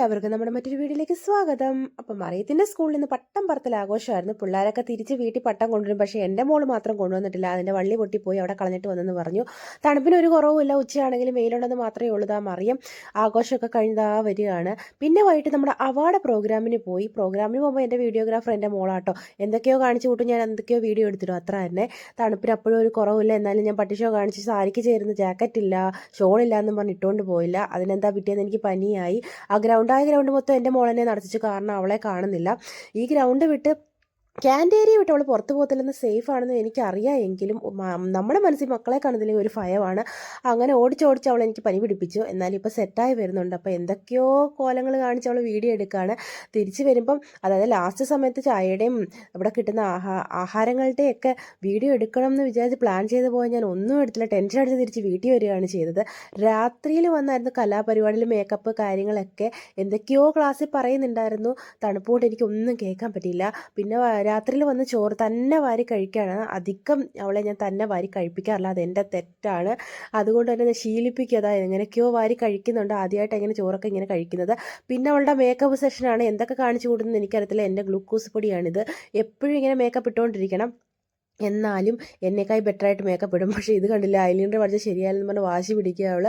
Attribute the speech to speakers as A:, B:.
A: എല്ലാവർക്കും നമ്മുടെ മറ്റൊരു വീഡിയോയിലേക്ക് സ്വാഗതം. അപ്പം മറിയത്തിന്റെ സ്കൂളിൽ നിന്ന് പട്ടം പറത്തൽ ആഘോഷമായിരുന്നു. പിള്ളേരൊക്കെ തിരിച്ച് വീട്ടിൽ പട്ടം കൊണ്ടുവരും. പക്ഷേ എന്റെ മോൾ മാത്രം കൊണ്ടുവന്നിട്ടില്ല. അതിന്റെ വള്ളി പൊട്ടിപ്പോയി. അവിടെ കളഞ്ഞിട്ട് വന്നെന്ന് പറഞ്ഞു. തണുപ്പിന് ഒരു കുറവുമില്ല ഉച്ചയാണെങ്കിലും വെയിലുണ്ടെന്ന് മാത്രമേ ഉള്ളൂ. മറിയം ആഘോഷമൊക്കെ കഴിഞ്ഞതാ വരികയാണ്. പിന്നെ വൈകിട്ട് നമ്മുടെ അവാർഡ് പ്രോഗ്രാമിന് പോയി. പ്രോഗ്രാമിന് പോകുമ്പോൾ എന്റെ വീഡിയോഗ്രാഫർ എന്റെ മോളാട്ടോ. എന്തൊക്കെയോ കാണിച്ചു കൂട്ടും. ഞാൻ എന്തൊക്കെയോ വീഡിയോ എടുത്തിടും. അത്ര തന്നെ. തണുപ്പിന് അപ്പോഴും ഒരു കുറവില്ല എന്നാലും ഞാൻ പട്ടിഷോ കാണിച്ച് സാരിക്ക് ചേരുന്ന ജാക്കറ്റ് ഇല്ല ഷോളില്ല എന്നും പറഞ്ഞ് ഇട്ടുകൊണ്ട് പോയില്ല. അതിനെന്താ പിറ്റേന്ന് എനിക്ക് പനിയായി. ആ ഗ്രൗണ്ട് ആ ഗ്രൗണ്ട് മൊത്തം എന്റെ മോളെന്നെ നടത്തിച്ചു കാരണം അവളെ കാണുന്നില്ല. ഈ ഗ്രൗണ്ട് വിട്ട് ക്യാന്റ് ഏരിയ വിട്ട് അവൾ പുറത്ത് പോകത്തില്ലെന്ന് സേഫ് ആണെന്ന് എനിക്കറിയാം എങ്കിലും നമ്മുടെ മനസ്സിൽ മക്കളെ കാണുന്നില്ലെങ്കിൽ ഒരു ഭയമാണ്. അങ്ങനെ ഓടിച്ചോടിച്ച് അവൾ എനിക്ക് പനി പിടിപ്പിച്ചു. എന്നാലും ഇപ്പോൾ സെറ്റായി വരുന്നുണ്ട്. അപ്പോൾ എന്തൊക്കെയോ കോലങ്ങൾ കാണിച്ച് അവൾ വീഡിയോ എടുക്കുകയാണ് തിരിച്ച് വരുമ്പം അതായത് ലാസ്റ്റ് സമയത്ത് ചായയുടെയും ഇവിടെ കിട്ടുന്ന ആഹാ ആഹാരങ്ങളുടെയൊക്കെ വീഡിയോ എടുക്കണം എന്ന് വിചാരിച്ച് പ്ലാൻ ചെയ്ത് പോയാൽ ഞാൻ ഒന്നും എടുത്തില്ല. ടെൻഷൻ അടിച്ച് തിരിച്ച് വീട്ടിൽ വരികയാണ് ചെയ്തത്. രാത്രിയിൽ വന്നായിരുന്നു കലാപരിപാടിയിൽ മേക്കപ്പ് കാര്യങ്ങളൊക്കെ. എന്തൊക്കെയോ ക്ലാസ്സിൽ പറയുന്നുണ്ടായിരുന്നു. തണുപ്പോട്ട് എനിക്കൊന്നും കേൾക്കാൻ പറ്റിയില്ല. പിന്നെ രാത്രിയിൽ വന്ന് ചോറ് തന്നെ വാരി കഴിക്കുകയാണ്. അധികം അവളെ ഞാൻ തന്നെ വാരി കഴിപ്പിക്കാറില്ല. അതെന്റെ തെറ്റാണ്. അതുകൊണ്ട് തന്നെ ശീലിപ്പിക്കുക. അതായത് എങ്ങനെയൊക്കെയോ വാരി കഴിക്കുന്നുണ്ട്. ആദ്യമായിട്ട് എങ്ങനെ ചോറൊക്കെ ഇങ്ങനെ കഴിക്കുന്നത്. പിന്നെ അവളുടെ മേക്കപ്പ് സെഷനാണ് എന്തൊക്കെ കാണിച്ചു കൂടുന്നത് എനിക്കറിയത്തില്ല. എന്റെ ഗ്ലൂക്കോസ് പൊടിയാണിത്. എപ്പോഴും ഇങ്ങനെ മേക്കപ്പ് ഇട്ടുകൊണ്ടിരിക്കണം. എന്നാലും എന്നേക്കായി ബെറ്ററായിട്ട് മേക്കപ്പ് ഇടും. പക്ഷേ ഇത് കണ്ടില്ല ഐലൈനർ പഠിച്ച ശരിയായാലെന്ന് പറഞ്ഞ് വാശി പിടിക്കുക അവൾ